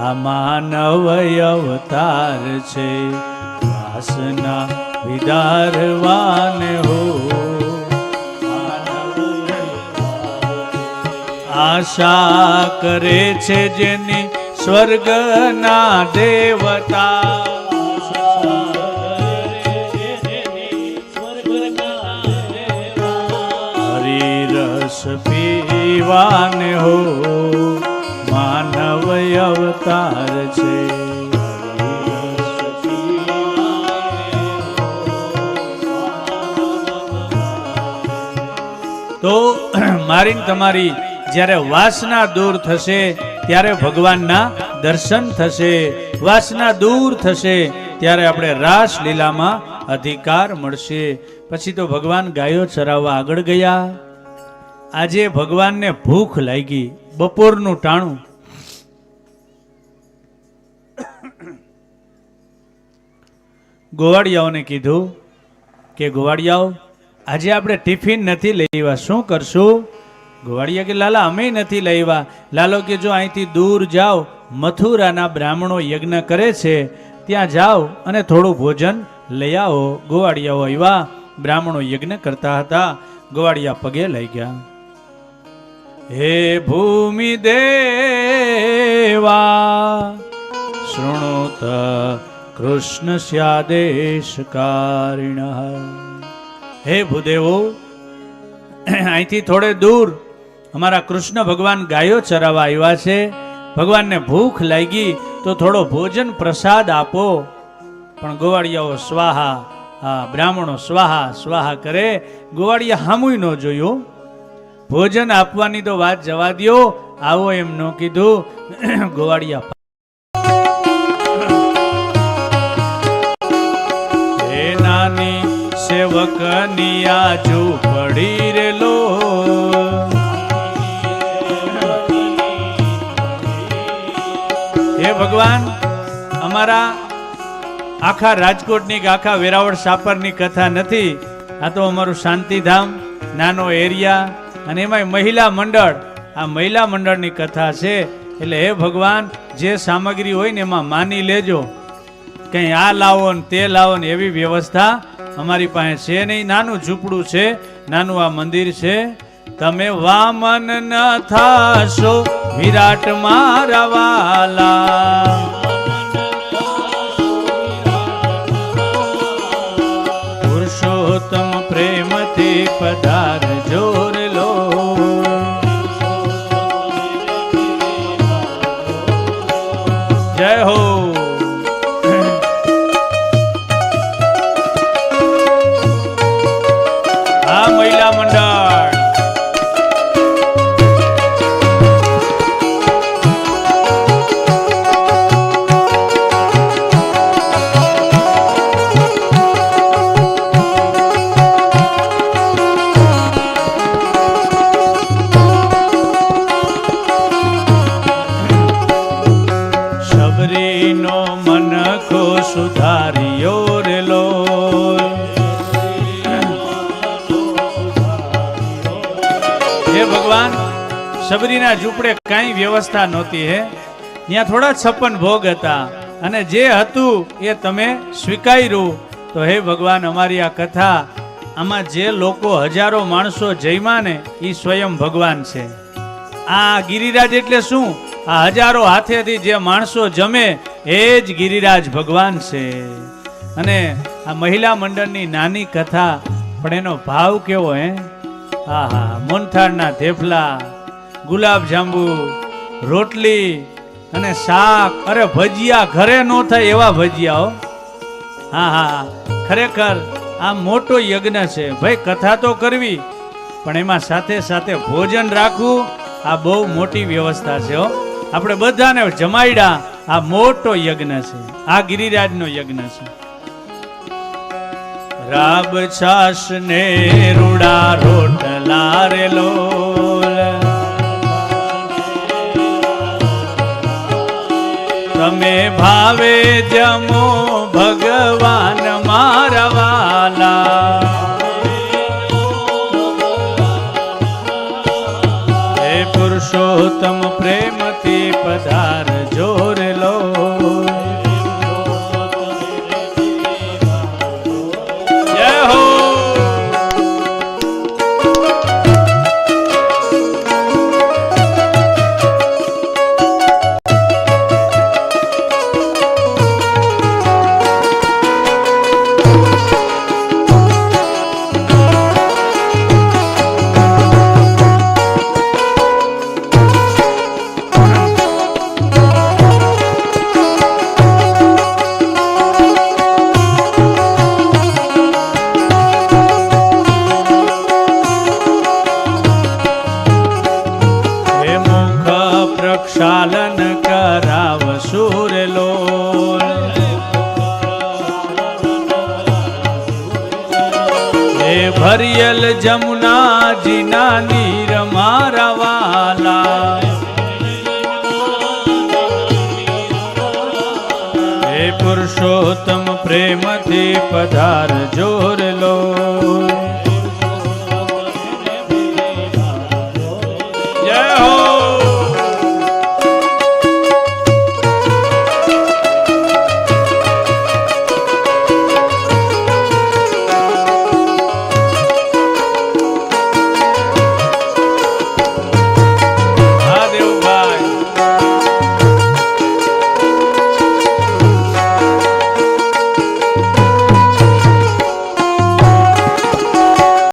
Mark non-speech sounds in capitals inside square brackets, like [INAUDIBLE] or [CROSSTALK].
આ માનવ અવતાર છે. વાસના વિદારવાન હો. આશા કરે છે જેની સ્વર્ગના દેવતા. હરિરસ પીવાન હો. અવતાર છે. તો [CLEARS THROAT] મારી તમારી જ્યારે વાસના દૂર થશે, ત્યારે ભગવાનના દર્શન થશે. વાસના દૂર થશે, ત્યારે આપણે રાસ લીલામાં અધિકાર મળશે. પછી તો ભગવાન ગાયો ચરાવવા આગળ ગયા. આજે ભગવાનને ભૂખ લાગી, બપોરનું ટાણું ગોવાળિયાઓને કીધું કે, ગોવાળિયાઓ, આજે આપણે ટિફિન નથી લેવા શું કરશું? ગોવાળિયા કે, લાલા, અમે નથી લેવા લાલો કે, જો અહીંથી દૂર જાઓ, મથુરાના બ્રાહ્મણો યજ્ઞ કરે છે, ત્યાં જાઓ અને થોડું ભોજન લઈ આવો. ગોવાળિયાઓ આવ્યા. બ્રાહ્મણો યજ્ઞ કરતા હતા. ગોવાળિયા પગે લઈ ગયા. હે ભૂમિ દેવા શૃણુત કૃષ્ણ હે ભૂદેવો, અહીંથી થોડે દૂર અમારા કૃષ્ણ ભગવાન ગાયો ચરાવવા આવ્યા છે. ભગવાનને ભૂખ લાગી તો થોડો ભોજન પ્રસાદ આપો. પણ ગોવાળિયાઓ સ્વાહા હા બ્રાહ્મણો સ્વાહા સ્વાહા કરે. ગોવાળિયા હામુય ન જોયું. ભોજન આપવાની તો વાત જવા દ્યો. આવો એમ ન કીધું. ગોવાળિયા નાની સેવકની આજુ પડી રેલો હે ભગવાન, અમારા આખા રાજકોટની કે આખા વેરાવળ સાપરની કથા નથી, આ તો અમારું શાંતિધામ, નાનો એરિયા, અને એમાંય મહિલા મંડળ, આ મહિલા મંડળની કથા છે. એટલે હે ભગવાન, જે સામગ્રી હોય ને એમાં માની લેજો. કંઈ આ લાવો ને તે લાવો ને એવી વ્યવસ્થા અમારી પાસે છે નહીં. નાનું ઝૂંપડું છે, નાનું આ મંદિર છે. તમે વામન ન થાશો, વિરાટ મારા વાલા. પુરુષોત્તમ પ્રેમથી પધાર મહિલા મંડળ શબરીનો શબરીના ઝૂંપડે કાંઈ વ્યવસ્થા નહોતી હે. ત્યાં થોડા છપ્પન ભોગ હતા અને જે હતું એ તમે સ્વીકાર્યું. તો હે ભગવાન, અમારી આ કથા, આમાં જે લોકો હજારો માણસો જઈમાં ને એ સ્વયં ભગવાન છે. આ ગિરિરાજ એટલે શું? આ હજારો હાથેથી જે માણસો જમે, એ જ ગિરિરાજ ભગવાન છે. અને આ મહિલા મંડળની નાની કથા, પણ એનો ભાવ કેવો હે? હા હા મોનથાળના થેફલા ગુલાબ જાંબુ, રોટલી અને શાક. અરે ભજીયા ઘરે ન થાય એવા ભજીયાઓ હા. હા ખરેખર આ મોટો યજ્ઞ છે. ભાઈ, કથા તો કરવી, પણ એમાં સાથે સાથે ભોજન રાખવું આ બહુ મોટી વ્યવસ્થા છે, હો. આપણે બધાને જમાયડા આ મોટો યજ્ઞ છે. આ ગિરિરાજનો યજ્ઞ છે. રાબ છાસ ને રૂડા રોટલા રે તમે ભાવે જમો ભગવાન મારા વાલા. પુરુષોત્તમ પ્રેમથી પધાર. હે ભરિયલ જમુનાજીના નીર મારા વાલા. હે પુરુષોત્તમ પ્રેમથી પધાર જોર લો.